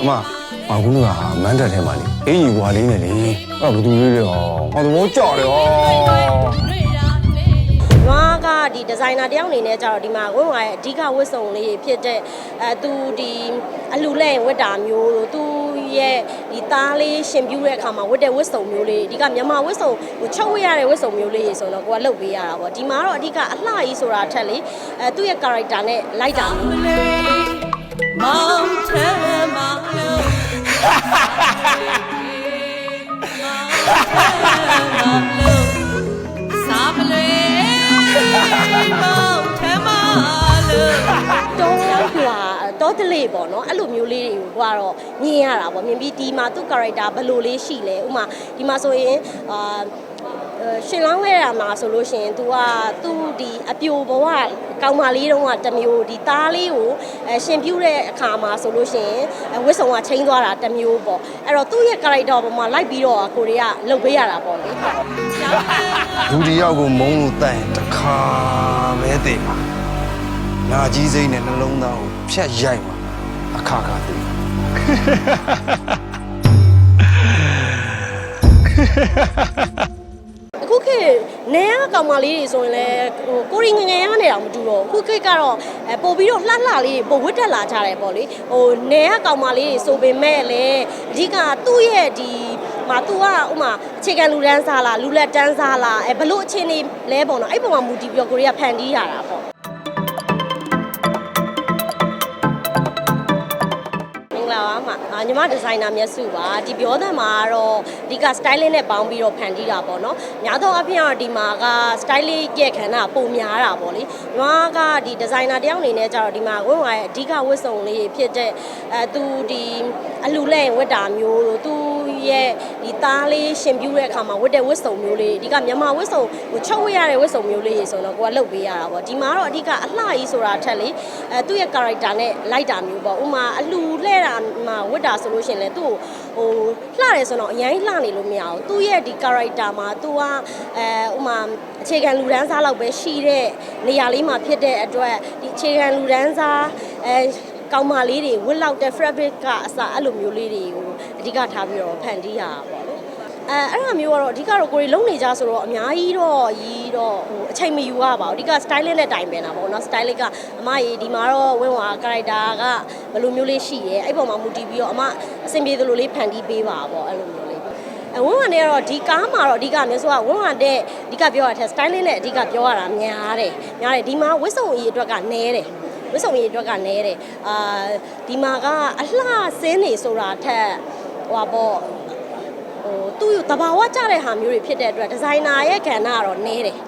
အမမကူကမန်းတက်ထဲမှာလေအေးကြီးကွာလေးနဲ့လေအဲ့ဘယ်သူလေးလဲဟောဟောသဘောကျတယ်ဟောနွားကဒီဒီဇိုင်နာတယောက်အနေနဲ့ကျတော့ဒီမှာဝင်းဝါရဲ့အဓိကဝတ်စုံလေးဖြစ်တဲ့အဲသူဒီအလူလဲဝတ်တာမျိုးလို့သူရဲ့ဒီသားလေးရှင်ပြူတဲ့အခါမှာဝတ်တဲ့ဝတ်စုံမျိုးလေးဒီကမြန်မာဝတ်စုံဟိုချုပ်ဝတ်ရတဲ့ဝတ်စုံမျိုးလေးဆိုတော့ကိုကလုတ်ပေးရတာပေါ့ဒီမှာတော့အဓိကအလှကြီးဆိုတာထက်လေအဲသူ့ရဲ့ character နဲ့လိုက်တာမျိုး မောင်ထဲမှာလို့စားပလွေမောင်ထဲမှာလို့တော့ဟွာတော့တလေပေါ့နော်အဲ့လိုမျိုးလေးတွေကိုကတော့မြင်ရတာပေါ့မြင်ပြီးဒီမှာသူ့ character ဘယ်လိုလေးရှိလဲဥမာဒီမှာဆိုရင်အာအဲ ရှင်လောင်းခဲ့ရမှာဆိုလို့ရှိရင် तू ကသူ့ဒီအပြိုဘဝကောင်းမလေးတုန်းကတစ်မျိုးဒီသားလေးကိုအဲရှင်ပြူတဲ့အခါမှာဆိုလို့ရှိရင်အဲဝစ်စုံကချင်းသွားတာတစ်မျိုးပေါ့အဲ့တော့သူ့ရဲ့ character ပေါ်မှာလိုက်ပြီးတော့ကိုရီးယားလှုပ်ပေးရတာပေါ့လေဟုတ်လူတစ်ယောက်ကိုမုန်းလို့တတ်ရင်တစ်ခါပဲတည်ပါနာကြီးစိမ့်နဲ့နှလုံးသားကိုဖြတ်ရိုက်မှာအခါခါတည်အ ခုခေတ်နေရကောင်မလေးတွေဆိုရင်လည်းဟိုကိုရီငယ်ငယ်ရနေတော့မတူတော့ဘူးအခုခေတ်ကတော့အဲပို့ပြီးတော့လှလှလေးတွေပို့ဝတ်တက်လာကြတယ်ပေါ့လေဟိုနေရကောင်မလေးတွေဆိုပေမဲ့လည်းအဓိကသူ့ရဲ့ဒီမှာ तू ကဥမာအခြေခံလူတန်းစားလားလူလက်တန်းစားလားအဲဘလို့အခြေအနေလဲပေါ့နော်အဲ့ပုံမှာမူတည်ပြီးတော့ကိုရီးယားဖန်တီးရတာပေါ့ မှာအာညီမဒီဇိုင်နာမျက်စုပါဒီပြောတဲ့မှာကတော့အဓိက styling နဲ့ပေါင်းပြီးတော့ဖန်တီးတာပေါ့နော်များသောအားဖြင့်တော့ဒီမှာက styling ရဲ့ခန္ဓာပုံများတာပေါ့လေညီမကဒီဒီဇိုင်နာတယောက်အနေနဲ့ကျတော့ဒီမှာဝင်းဝါရဲ့အဓိကဝတ်စုံလေးဖြစ်တဲ့အဲသူဒီအလူလဲဝတ်တာမျိုးလို့သူ ရဲ့ဒီသားလေးရှင်ပြူတဲ့အခါမှာဝတ်တဲ့ဝတ်စုံမျိုးလေးအဓိကမြန်မာဝတ်စုံဟိုချုပ်ဝတ်ရတဲ့ဝတ်စုံမျိုးလေးဆိုတော့ကိုကလုတ်ပေးရတာပေါ့ဒီမှာတော့အဓိကအလှကြီးဆိုတာထက်လေအဲသူ့ရဲ့ character နဲ့လိုက်တာမျိုးပေါ့ဥမာအလူလဲတာမှာဝတ်တာဆိုလို့ရှိရင်လေသူ့ကိုဟိုလှတယ်ဆိုတော့အရင်လှနေလို့မရဘူးသူ့ရဲ့ဒီ character မှာသူကအဲဥမာအခြေခံလူဒန်းစားလောက်ပဲရှိတဲ့နေရာလေးမှာဖြစ်တဲ့အတွက်ဒီအခြေခံလူဒန်းစားအဲကောင်းမလေးတွေဝစ်လောက်တဲ့ fabric ကအစားအဲ့လိုမျိုးလေးတွေကို အဓိကထားပြီးတော့ဖန်တီးရတာပေါ့လေအဲအဲ့လိုမျိုးကတော့အဓိကတော့ကိုရီလုံးနေကြဆိုတော့အများကြီးတော့ရီးတော့ဟိုအချိန်မယူရပါဘူးအဓိက styling နဲ့တိုင်ပင်တာပေါ့နော် styling ကအမကြီးဒီမှာတော့ဝင်းဝါ character ကဘယ်လိုမျိုးလေးရှိရဲအဲ့ပေါ်မှာမူတည်ပြီးတော့အမအဆင်ပြေသလိုလေးဖန်တီးပေးပါပေါ့အဲ့လိုမျိုးလေးအဝန်းဝန်နဲ့ကတော့ဒီကားမှာတော့အဓိကမျိုးဆိုကဝန်းဝန်တဲ့အဓိကပြောရတဲ့ styling နဲ့အဓိကပြောရတာများတယ်များတယ်ဒီမှာဝစ်စုံအီအတွက်ကနည်းတယ်ဝစ်စုံအီအတွက်ကနည်းတယ်အာဒီမှာကအလှဆင်းနေဆိုတာထက် ဟိုပါပေါ့ဟိုသူ့တဘာဝကြတဲ့ဟာမျိုးတွေဖြစ်တဲ့အတွက်ဒီဇိုင်နာရဲ့ကဏ္ဍကတော့နည်းတယ်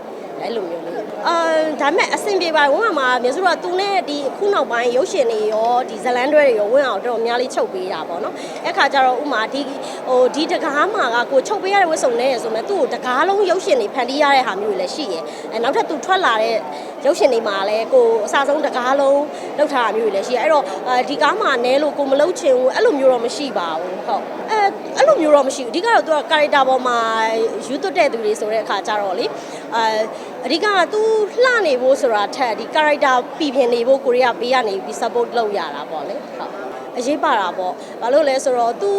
အဲ့လိုမျိုးလေး အာဒါပေမဲ့အဆင်ပြေပါဝင်းမှာမြေစုတော့သူနဲ့ဒီအခုနောက်ပိုင်းရုပ်ရှင်တွေရောဒီဇလန်တွဲတွေရောဝင်းအောင်တော်တော်များလေးချုပ်ပေးတာပေါ့နော်အဲ့ခါကျတော့ဥမာဒီဟိုဒီတကားမှာကကိုချုပ်ပေးရတဲ့ဝတ်စုံနဲ့ဆိုမဲ့သူ့ကိုတကားလုံးရုပ်ရှင်တွေဖန်တီးရတဲ့ဟာမျိုးတွေလည်းရှိရယ်အဲနောက်ထပ်သူထွက်လာတဲ့ရုပ်ရှင်တွေမှာလည်းကိုအစားဆုံးတကားလုံးလောက်ထားတာမျိုးတွေလည်းရှိရယ်အဲ့တော့အဲဒီကားမှာနဲလို့ကိုမလုတ်ချင်ဘူးအဲ့လိုမျိုးတော့မရှိပါဘူးဟုတ် အဲအဲ့လိုမျိုးတော့မရှိဘူးအဓိကတော့သူက character ပေါ်မှာယူသွတ်တဲ့သူတွေဆိုတဲ့အခါကျတော့လေအဲအဓိကကသူလှနေဖို့ဆိုတာထက်ဒီ character ပြည်ပြင်နေဖို့ကိုရီးယားဘေးကနေပြီး support လုပ်ရတာပေါ့လေဟုတ်အရေးပါတာပေါ့ဘာလို့လဲဆိုတော့ तू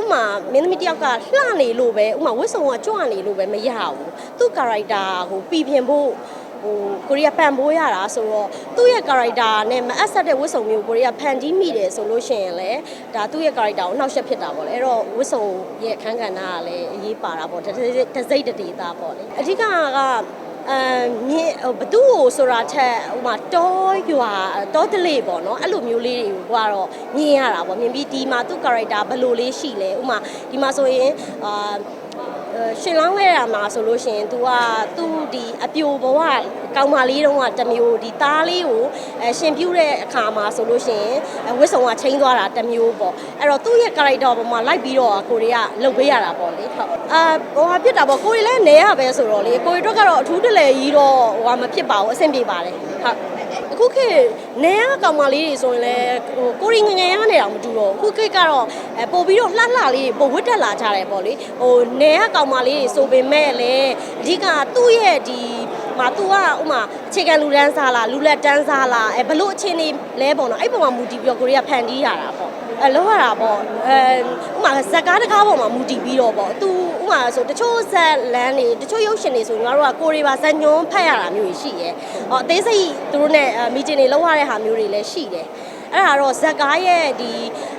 ဥမာမင်းသမီးတယောက်ကလှနေလို့ပဲဥမာဝတ်စုံကကြွနေလို့ပဲမရဘူးသူ character ဟိုပြည်ပြင်ဖို့ ဟိုကိုရီးယားပန်ပိုးရတာဆိုတော့သူ့ရဲ့ character နဲ့မအပ်ဆက်တဲ့ဝတ်စုံမျိုးကိုရီးယားဖန်တီးမိတယ်ဆိုလို့ရှိရင်လည်းဒါသူ့ရဲ့ character ကိုနှောက်ယှက်ဖြစ်တာပေါ့လေအဲ့တော့ဝတ်စုံရဲ့အခန်းကဏ္ဍကလည်းအရေးပါတာပေါ့တစ်စိတ်တစ်စိတ်တစ်ဒေတာပေါ့လေအဓိကကအမ်မြင်ဟိုဘသူ့ကိုဆိုတာထက်ဟိုမှာတောရွာတောတလေပေါ့နော်အဲ့လိုမျိုးလေးတွေကိုကတော့မြင်ရတာပေါ့မြင်ပြီးဒီမှာသူ့ character ဘယ်လိုလေးရှိလဲဥမာဒီမှာဆိုရင်အာအဲ ရှင်လောင်းခဲ့ရမှာဆိုလို့ရှိရင် तू ကသူ့ဒီအပြိုဘဝကောင်းမလေးတုန်းကတစ်မျိုးဒီသားလေးကိုအဲရှင်ပြူတဲ့အခါမှာဆိုလို့ရှိရင်အဲဝစ်စုံကချင်းသွားတာတစ်မျိုးပေါ့အဲ့တော့သူ့ရဲ့ character ပေါ်မှာလိုက်ပြီးတော့ကိုရီးယားလှုပ်ပေးရတာပေါ့လေဟုတ်အာဟိုဟာဖြစ်တာပေါ့ကိုရီလည်းနေရပဲဆိုတော့လေကိုရီတို့ကတော့အထူးတလဲကြီးတော့ဟိုဟာမဖြစ်ပါဘူးအဆင်ပြေပါတယ်ဟုတ် အခုခေတ်နေရကောင်မလေးတွေဆိုရင်လည်းဟိုကိုရီငယ်ငယ်ရနေတော့မတူတော့ဘူးအခုခေတ်ကတော့အဲပို့ပြီးတော့လှလှလေးတွေပို့ဝတ်တက်လာကြတယ်ပေါ့လေဟိုနေရကောင်မလေးတွေဆိုပေမဲ့လည်းအဓိကသူ့ရဲ့ဒီမှာ तू ကဥမာအခြေခံလူတန်းစားလားလူလက်တန်းစားလားအဲဘလို့အခြေအနေလဲပေါ့နော်အဲ့ပုံမှာမူတည်ပြီးတော့ကိုရီးယားဖန်တီးရတာပေါ့အလောရတာပေါ့အဲဥမာဇက်ကားတကားပေါ်မှာမူတည်ပြီးတော့ပေါ့သူဥ မာဆိုတချို့ဇက်လန်းတွေတချို့ရုပ်ရှင်တွေဆိုညီမတို့ကကိုရီပါဇက်ညွန်းဖတ်ရတာမျိုးတွေရှိရဲ။ဟောအသေးစိတ်သူတို့ ਨੇ မီတင်တွေလောက်ရတဲ့ဟာမျိုးတွေလည်းရှိတယ်။အဲ့ဒါတော့ဇက်ကားရဲ့ဒီ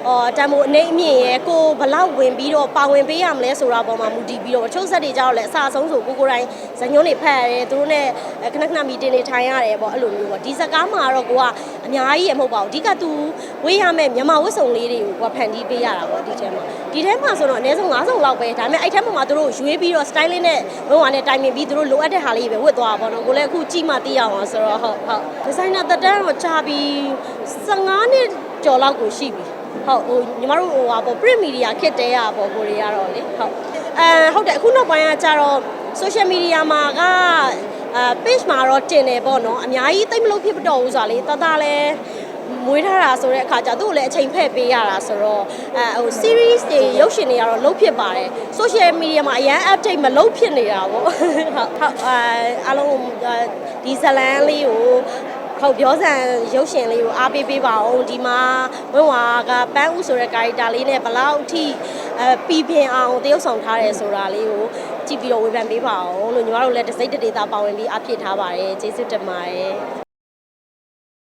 ဟောတံမိုးအနေအမြင့်ရဲ့ကိုဘလောက်ဝင်ပြီးတော့ပါဝင်ပေးရမလဲဆိုတာပေါ်မှာမူတည်ပြီးတော့တချို့ဇက်တွေကြတော့လည်းအစားဆုံးဆိုကိုကိုတိုင်းဇက်ညွန်းတွေဖတ်ရတယ်သူတို့ ਨੇ ခဏခဏမီတင်တွေထိုင်ရတယ်ပေါ့အဲ့လိုမျိုးပေါ့ဒီဇက်ကားမှာတော့ကိုကအ များကြီးရမဟုတ်ပါဘူးအဓိကသူဝေးရမယ့်မြန်မာဝတ်စုံလေးတွေကိုကိုကဖန်တီးပေးရတာပေါ့ဒီထဲမှာဒီထဲမှာဆိုတော့အနည်းဆုံး9စုံလောက်ပဲဒါပေမဲ့အဲ့ထဲမှာမှာသူတို့ရွေးပြီးတော့ style လေးနဲ့ဘုံဝါနဲ့တိုင်ပင်ပြီးသူတို့လိုအပ်တဲ့ဟာလေးပဲဝတ်သွားတာပေါ့နော်ကိုလည်းအခုကြည့်မှသိရအောင်ဆိုတော့ဟုတ်ဟုတ်ဒီဇိုင်နာတက်တန်းတော့ကြာပြီး15နှစ်ကျော်လောက်ကိုရှိပြီဟုတ်ဟိုညီမတို့ဟိုဟာပေါ့ print media ခစ်တဲရပေါ့ကိုရီးယားတော့လေဟုတ်အဲဟုတ်တယ်အခုနောက်ပိုင်းကကြတော့ social media မှာကအဲ page မှာတော့တင်တယ်ပေါ့နော်အများကြီးသိမ့်မလို့ဖြစ်မတော့ဘူးဆိုတာလေတသားလဲမွေးထားတာဆိုတဲ့အခါကျသူ့ကိုလည်းအချိန်ဖက်ပေးရတာဆိုတော့အဲဟို series တွေရုပ်ရှင်တွေကတော့လုံးဖြစ်ပါတယ် social media မှာအရန် update မလုံးဖြစ်နေတာပေါ့ဟုတ်ဟုတ်အဲအားလုံးဒီဇလန်လေးကိုဟုတ်ပြောစံရုပ်ရှင်လေးကိုအားပေးပေးပါအောင်ဒီမှာဝင်းဝါကပန်းဦးဆိုတဲ့ character လေးနဲ့ဘလောက်အထိ အဲပြီးပြင်းအောင်တရုပ်ဆောင်ထားတယ်ဆိုတာလေးကိုကြည့်ပြီးတော့ဝေဖန်ပေးပါအောင်လို့ညီမတို့လည်းတစ်စိတ်တစ်ဒေတာပါဝင်ပြီးအဖြစ်ထားပါတယ်ကျေးဇူးတင်ပါတယ်